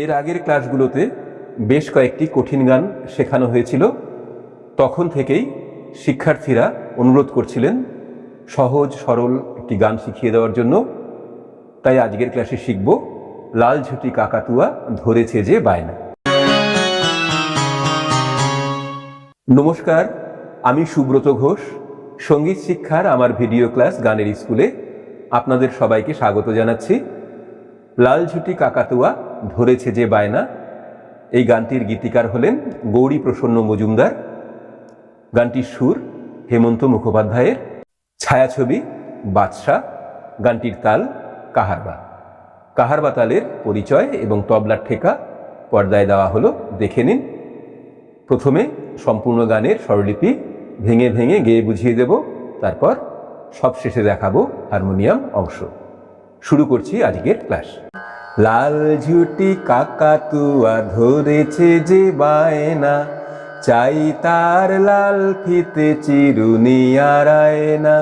এর আগের ক্লাসগুলোতে বেশ কয়েকটি কঠিন গান শেখানো হয়েছিল। তখন থেকেই শিক্ষার্থীরা অনুরোধ করছিলেন সহজ, সরল একটি গান শিখিয়ে দেওয়ার জন্য। তাই আজকের ক্লাসে শিখব, লাল ঝুটি কাকাতুয়া ধরেছে যে বায়না। নমস্কার, আমি সুব্রত ঘোষ, সংগীত শিক্ষার আমার ভিডিও ক্লাস গানের স্কুলে আপনাদের সবাইকে স্বাগত জানাচ্ছি। লাল ঝুটি কাকাতুয়া ধরেছে যে বায়না, এই গানটির গীতিকার হলেন গৌরী প্রসন্ন মজুমদার। গানটির সুর হেমন্ত মুখোপাধ্যায়ের। ছায়াছবি বাদশাহ। গানটির তাল কাহারবা। কাহারবা তালের পরিচয় এবং তবলার ঠেকা পর্দায় দেওয়া হলো, দেখে নিন। প্রথমে সম্পূর্ণ গানের স্বরলিপি ভেঙে ভেঙে গেয়ে বুঝিয়ে দেব, তারপর সবশেষে দেখাবো হারমোনিয়াম অংশ। শুরু করছি আজকের ক্লাস। লাল ঝুটি কাকাতুয়া ধরেছে যে বায়না, চাই তার লাল ফিতে চিরুনি আরায়না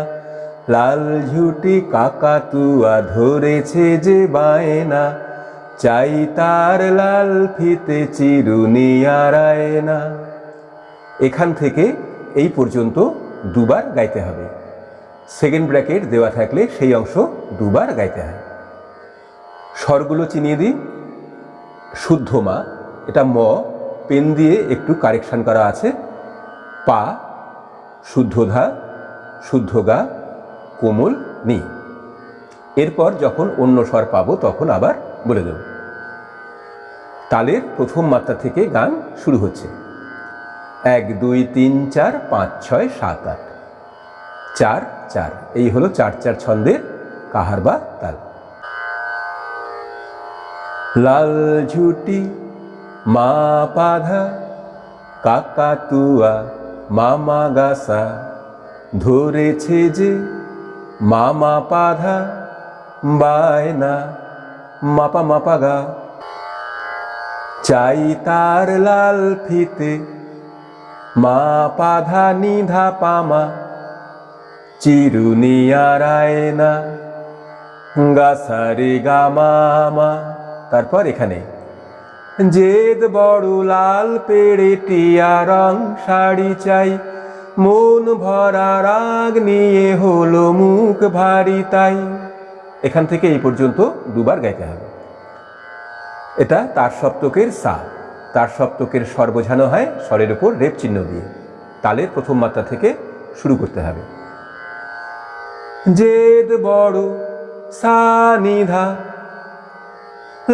লাল ঝুটি কাকাতুয়া ধরেছে যে বায়না, চাই তার লাল ফিতে চিরুনি আরায়না এখান থেকে এই পর্যন্ত দুবার গাইতে হবে। সেকেন্ড ব্র্যাকেট দেওয়া থাকলে সেই অংশ দুবার গাইতে হয়। স্বরগুলো চিনিয়ে দিই। শুদ্ধ মা, এটা ম, পেন দিয়ে একটু কারেকশান করা আছে। পা শুদ্ধ ধা শুদ্ধ গা কোমল, নি। এরপর যখন অন্য স্বর পাবো তখন আবার বলে দেব। তালের প্রথম মাত্রা থেকে গান শুরু হচ্ছে। এক, দুই, তিন, চার, পাঁচ, ছয়, সাত, আট। চার চার, এই হলো চার চার ছন্দের কাহার বা তাল। লাল ঝুটি, মা পাধা কাকাতুয়া মামা গাসা ধরেছে যে মামা পাধা বায়না, মাপা মাপা গা। চাই তার লাল ফিতে, মা পাধা নিধা পামা। চিরুনিয়ারায়না গাসারে গামামা তারপর এখানে, জেদ বড় লাল পেড়ে টিয়া রং, শাড়ি চাই। মন ভরা রাগ নিয়ে হলো মুখ ভারী তাই। এখান থেকে এই পর্যন্ত দুবার গাইতে হবে। এটা তার সপ্তকের সা। তার সপ্তকের স্বর বোঝানো হয় স্বরের উপর রেপ চিহ্ন দিয়ে। তালের প্রথম মাত্রা থেকে শুরু করতে হবে। জেদ বড় সানিধা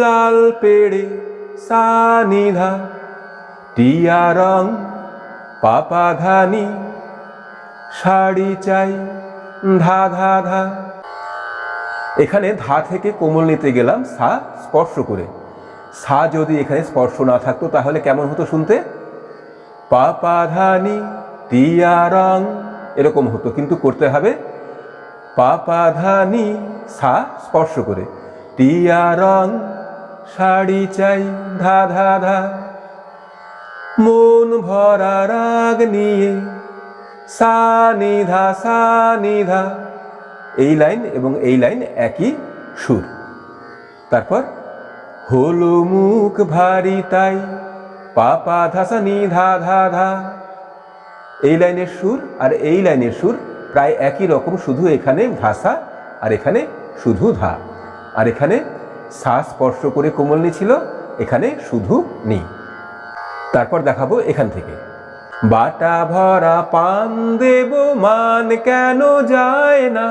লাল পেড়ে সানিধা, টিয়া রং পাপা ধানি শাড়ি চাই ধা ধা ধা এখানে ধা থেকে কোমল নিতে গেলাম, সা স্পর্শ করে। সা যদি এখানে স্পর্শ না থাকতো, তাহলে কেমন হতো শুনতে? পাপা ধানি টিয়া রং, এরকম হতো, কিন্তু করতে হবে। পাপা ধানি সা স্পর্শ করে। টিয়া রং শাড়ি চাই, ধা ধা ধা। মন ভরা রাগ নিয়ে, সা নিধা সা নিধা এই লাইন এবং এই লাইন একই সুর। তারপর, হলো মুখ ভারী তাই পাপা ধাসা নিধা ধা ধা ধা। এই লাইনের সুর আর এই লাইনের সুর প্রায় একই রকম, শুধু এখানে ভাষা আর এখানে শুধু ধা। আর এখানে সা স্পর্শ করে কোমল নি ছিল, এখানে শুধু নি। তারপর দেখাবো এখান থেকে। বাটা ভরা পান দেব, মান কেন যায় না?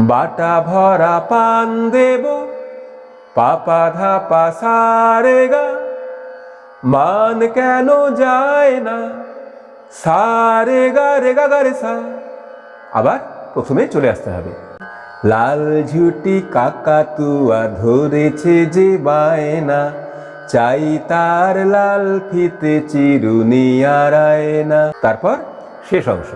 বাটা ভরা পান দেব, পাপা ধাপা সারে গা মান কেন যায় না? সারে গা রে গা গা রে সা আবার প্রথমে চলে আসতে হবে। লাল ঝুটি কাকাতুয়া ধরেছে যে বায়না, চাই তার লাল ফিতে চিরুনি আরায়না তারপর শেষ অংশ।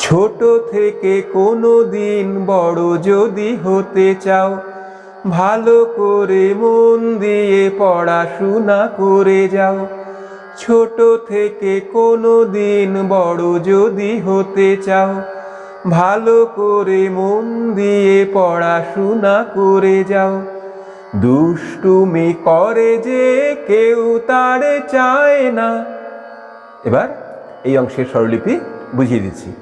ছোট থেকে কোনো দিন বড় যদি হতে চাও, ভালো করে মন দিয়ে পড়াশোনা করে যাও। ছোট থেকে কোনো দিন বড় যদি হতে চাও ভালো করে মন দিয়ে পড়াশোনা করে যাও। দুষ্টুমি করে যে কেউ তারে চায় না। এবার এই অংশের স্বরলিপি বুঝিয়ে দিচ্ছি।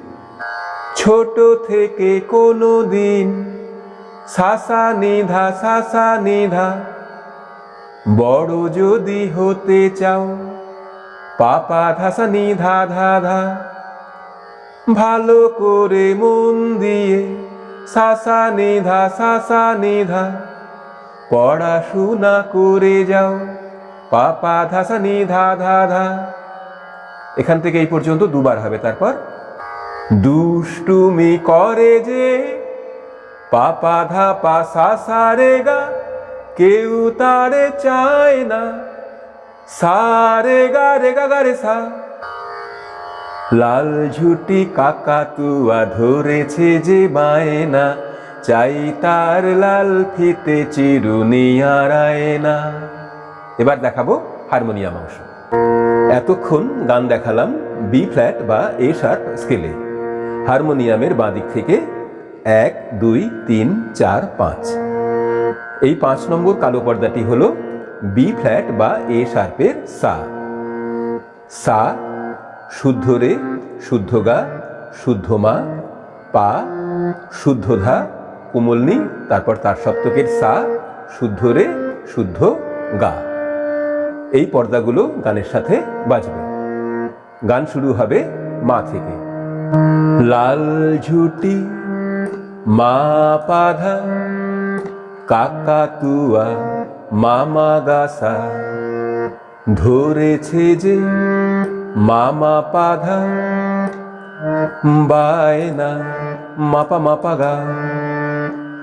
ছোট থেকে কোনো দিন সাসা নিধা সাসা নিধা, বড় যদি হতে চাও, পাপা ধাসা নিধা, ধা ধা ভালো করে মন দিয়ে, সাসা নিধা সাসা নিধা, পড়াশোনা করে যাও, পাপা ধাসা নিধা, ধা ধা। এখান থেকে এই পর্যন্ত দুবার হবে, তারপর? দুষ্টুমি করে যে, পাপা ধাপা সা রে গা, কেউ তারে চায় না। সারে গা, রে গা গা, রে সা। লাল ঝুটি কাকাতুয়া ধরেছে যে বায়না, চাই তার লাল ফিতে চিরুনিয়ারায় না এবার দেখাবো হারমোনিয়াম অংশ। এতক্ষণ গান দেখালাম বি ফ্ল্যাট বা এ শার্প স্কেলে। হারমোনিয়ামের বাঁ দিক থেকে এক, দুই, তিন, চার, পাঁচ। এই পাঁচ নম্বর কালো পর্দাটি হল বি ফ্ল্যাট বা এ শার্পের সা। সা শুদ্ধ রে, শুদ্ধ গা, শুদ্ধ মা, পা, শুদ্ধ ধা কোমলনি তারপর তার সপ্তকের সা, শুদ্ধ রে, শুদ্ধ গা। এই পর্দাগুলো গানের সাথে বাজবে। গান শুরু হবে মা থেকে। লাল ঝুটি, মা পাধা কাকাতুয়া মামা গাসা ধরেছে যে মামা পাধা বায়না, মাপা মাপা গা।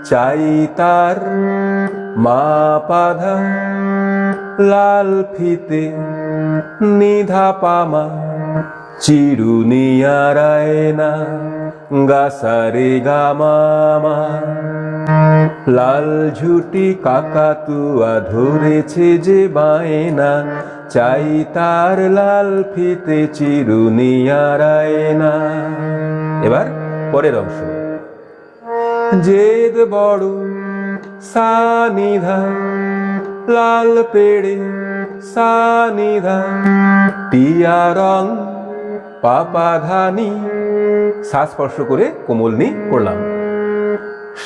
চাই তার মা পাধা লাল ফিতে নিধা পামা। চিরুনিয়ারায় না, গাসারে গামামা লাল ঝুটি কাকাতুয়া ধরেছে যে বায়না চাই তার লাল ফিতে চিরুনিয়ারায় না। এবার পরের অংশ। জেদ বড়, সানিধা, লাল পেড়ে সানিধা, টিয়া রং পাপা ধানি শ্বাস স্পর্শ করে কোমলনি করলাম।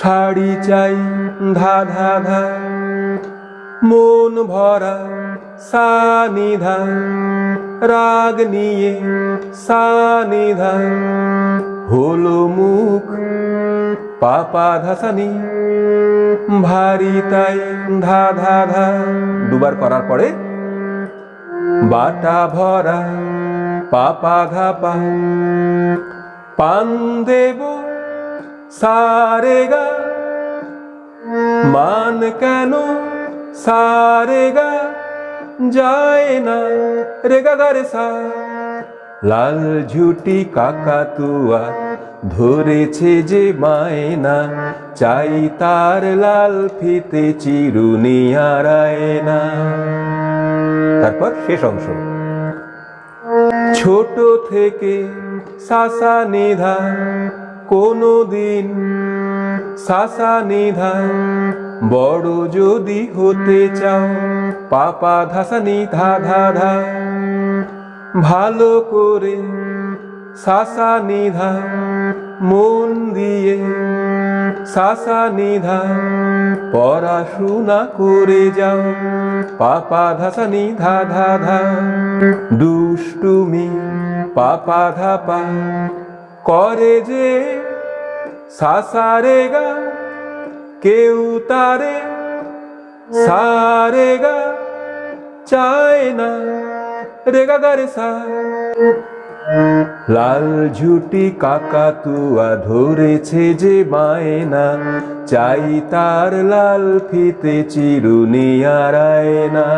শাড়ি চাই ধা ধা ধা মন ভরা। সানিধা রাগ নিয়ে সানিধা হলো মুখ পাপা ধাসানি ভারী তাই ধা ধা ধা দুবার করার পরে বাটা ভরা পাপা ধাপা পান দেব সারে গা মান কেন সারে গা যায় না রে গা গা সা লাল ঝুটি কাকাতুয়া ধরেছে যে মায়না, চাই তার লাল ফিতে চিরুনিয়ারায় না তারপর শেষ অংশ। ছোট থেকে সাসা নিধা কোনো দিন সাসা নিধা, বড় যদি হতে চাও পাপা ধাসা নিধা ধা ধা ভালো করে সাসা নিধা মন দিয়ে সাসা নিধা পড়াশোনা করে যাও পাপা ধাসা নিধা ধা ধা দুষ্টুমি পাপা ধাপা করে যে সাসারে গা কেউ তারে সারে গা চায় না রে গা গা রে সা লাল ঝুটি কাকাতুয়া ধরেছে যে বায়না, চাই তার লাল ফিতে চিরুনিয়ারায় না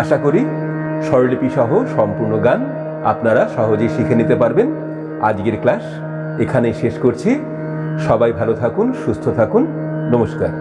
আশা করি স্বরলিপি সহ সম্পূর্ণ গান আপনারা সহজেই শিখে নিতে পারবেন। আজকের ক্লাস এখানেই শেষ করছি। সবাই ভালো থাকুন, সুস্থ থাকুন। নমস্কার।